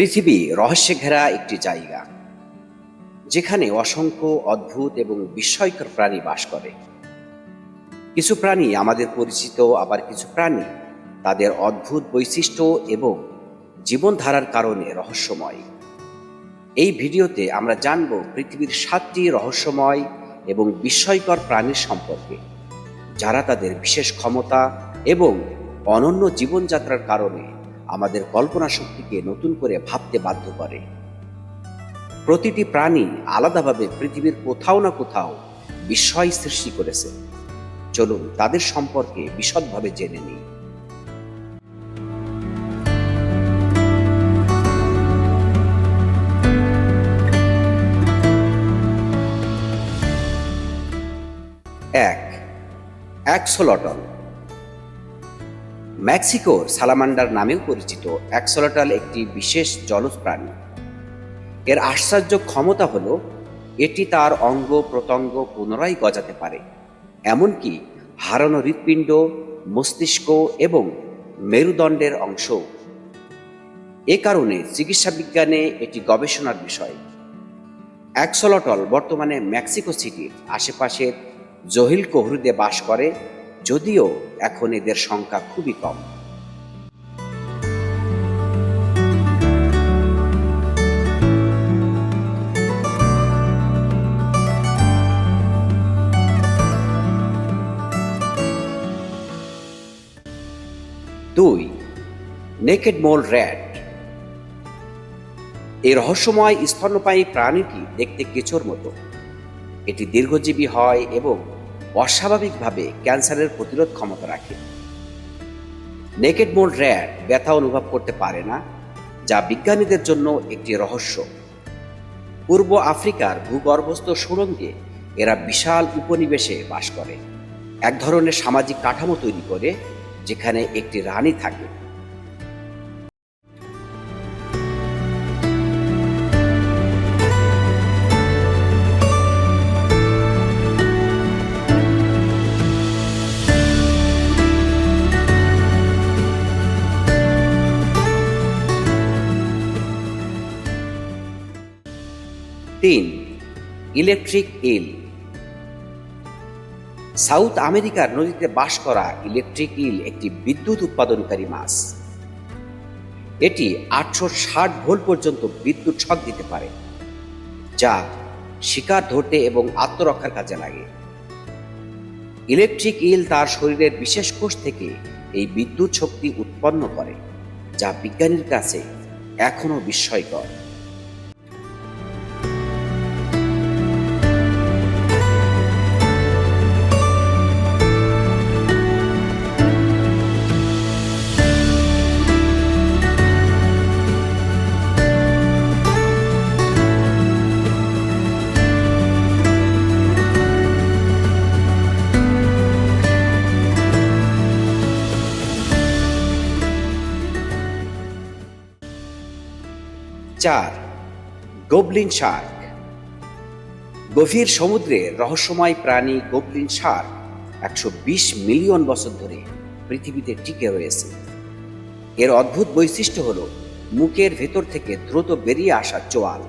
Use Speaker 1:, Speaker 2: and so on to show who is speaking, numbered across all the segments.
Speaker 1: পৃথিবী রহস্যে ঘেরা একটি জায়গা, যেখানে অসংখ্য অদ্ভুত এবং বিস্ময়কর প্রাণী বাস করে। কিছু প্রাণী আমাদের পরিচিত, আবার কিছু প্রাণী তাদের অদ্ভুত বৈশিষ্ট্য এবং জীবনধারার কারণে রহস্যময়। এই ভিডিওতে আমরা জানব পৃথিবীর সাতটি রহস্যময় এবং বিস্ময়কর প্রাণীর সম্পর্কে, যারা তাদের বিশেষ ক্ষমতা এবং অনন্য জীবনযাত্রার কারণে আমাদের কল্পনা শক্তিকে নতুন করে ভাবতে বাধ্য করে। প্রতিটি প্রাণী আলাদাভাবে পৃথিবীর কোথাও না কোথাও বিস্ময় সৃষ্টি করেছে। চলুন তাদের সম্পর্কে বিশদভাবে জেনে নিই। এক অ্যাক্সোলটল মেক্সিকোর সালামান্ডার নামেও পরিচিত অ্যাক্সোলটল একটি বিশেষ জলজ প্রাণী। এর আশ্চর্য ক্ষমতা হল, এটি তার অঙ্গ প্রত্যঙ্গ পুনরায় গজাতে পারে, এমনকি হারানো হৃৎপিণ্ড, মস্তিষ্ক এবং মেরুদণ্ডের অংশ। এ কারণে চিকিৎসা বিজ্ঞানে এটি গবেষণার বিষয়। অ্যাক্সোলটল বর্তমানে মেক্সিকো সিটির আশেপাশের জহিল কোহরুদে বাস করে যদিও এখন এদের সংখ্যা খুবই কম। দুই নেকেড মোল র্যাট এই রহস্যময় স্তন্যপায়ী প্রাণীটি দেখতে কেঁচোর মতো। এটি দীর্ঘজীবী হয় এবং অস্বাভাবিকভাবে ক্যান্সারের প্রতিরোধ ক্ষমতা রাখে। নেকেড মোল র্যাট ব্যথা অনুভব করতে পারে না, যা বিজ্ঞানীদের জন্য একটি রহস্য। পূর্ব আফ্রিকার ভূগর্ভস্থ সুড়ঙ্গে এরা বিশাল উপনিবেশে বাস করে। এক ধরনের সামাজিক কাঠামো তৈরি করে, যেখানে একটি রানী থাকে। তিন, ইলেকট্রিক ইল। সাউথ আমেরিকার নদীতে বাস করা ইলেকট্রিক ইল একটি বিদ্যুৎ উৎপাদনকারী মাছ। এটি আটশো ষাট ভোল্ট পর্যন্ত বিদ্যুৎ শক দিতে পারে, যা শিকার ধরতে এবং আত্মরক্ষার কাজে লাগে। ইলেকট্রিক ইল তার শরীরের বিশেষ কোষ থেকে এই বিদ্যুৎ শক্তি উৎপন্ন করে, যা বিজ্ঞানীর কাছে এখনও বিস্ময়কর। চার, গোবলিন শার্ক। গভীর সমুদ্রে রহস্যময় প্রাণী গোবলিন শার্ক একশো বিশ মিলিয়ন বছর ধরে পৃথিবীতে টিকে রয়েছে। এর অদ্ভুত বৈশিষ্ট্য হল মুখের ভেতর থেকে দ্রুত বেরিয়ে আসা চোয়াল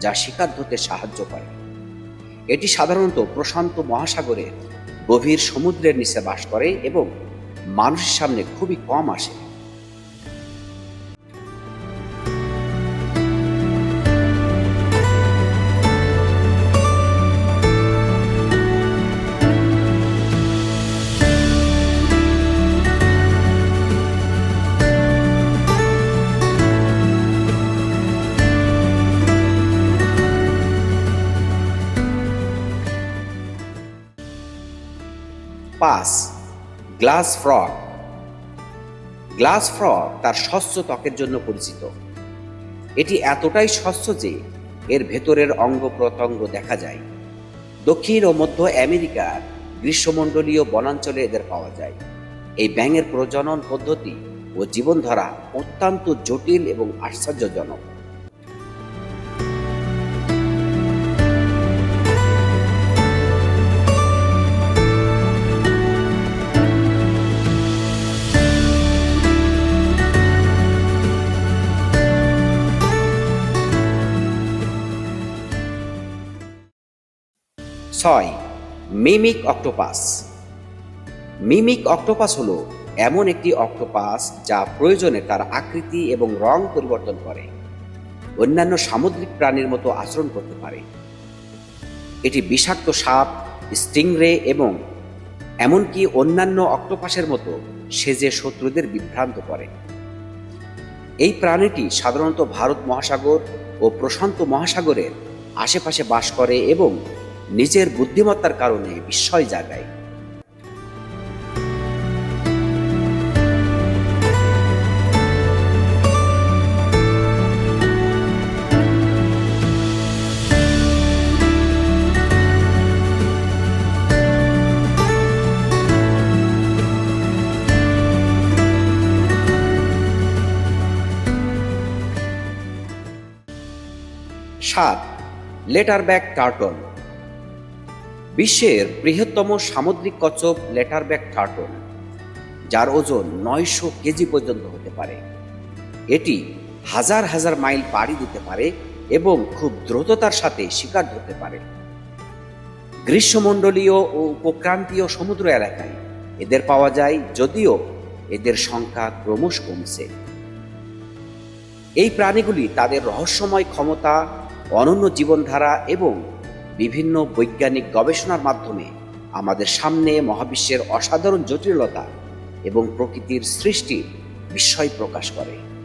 Speaker 1: যা শিকার ধরতে সাহায্য করে। এটি সাধারণত প্রশান্ত মহাসাগরের গভীর সমুদ্রের নিচে বাস করে এবং মানুষের সামনে খুবই কম আসে। পাঁচ গ্লাস ফ্রগ গ্লাস ফ্রগ তার স্বচ্ছ ত্বকের জন্য পরিচিত। এটি এতটাই স্বচ্ছ যে এর ভেতরের অঙ্গ প্রত্যঙ্গ দেখা যায়। দক্ষিণ ও মধ্য আমেরিকার গ্রীষ্মমণ্ডলীয় বনাঞ্চলে এদের পাওয়া যায়। এই ব্যাঙের প্রজনন পদ্ধতি ও জীবনধারা অত্যন্ত জটিল এবং আশ্চর্যজনক। ছয়, মিমিক অক্টোপাস। মিমিক অক্টোপাস হলো এমন একটি অক্টোপাস যা প্রয়োজনে তার আকৃতি এবং রং পরিবর্তন করে, অন্যান্য সামুদ্রিক প্রাণীর মতো আচরণ করতে পারে। এটি বিষাক্ত সাপ, স্টিংরে এবং এমনকি অন্যান্য অক্টোপাসের মতো সেজে শত্রুদের বিভ্রান্ত করে। এই প্রাণীটি সাধারণত ভারত মহাসাগর ও প্রশান্ত মহাসাগরের আশেপাশে বাস করে এবং নিজের বুদ্ধিমত্তার কারণে বিস্ময় জাগায়। সাত লেটার লেটারব্যাক টার্টল বিশ্বের বৃহত্তম সামুদ্রিক কচ্ছপ লেটারব্যাক টার্টল, যার ওজন নয়শো কেজি পর্যন্ত হতে পারে। এটি হাজার হাজার মাইল পাড়ি দিতে পারে এবং খুব দ্রুততার সাথে শিকার ধরতে পারে। গ্রীষ্মমণ্ডলীয় ও উপক্রান্তীয় সমুদ্র এলাকায় এদের পাওয়া যায় যদিও এদের সংখ্যা ক্রমশ কমছে। এই প্রাণীগুলি তাদের রহস্যময় ক্ষমতা, অনন্য জীবনধারা এবং বিভিন্ন বৈজ্ঞানিক গবেষণার মাধ্যমে আমাদের সামনে মহাবিশ্বের অসাধারণ জটিলতা এবং প্রকৃতির সৃষ্টির বিস্ময় প্রকাশ করে।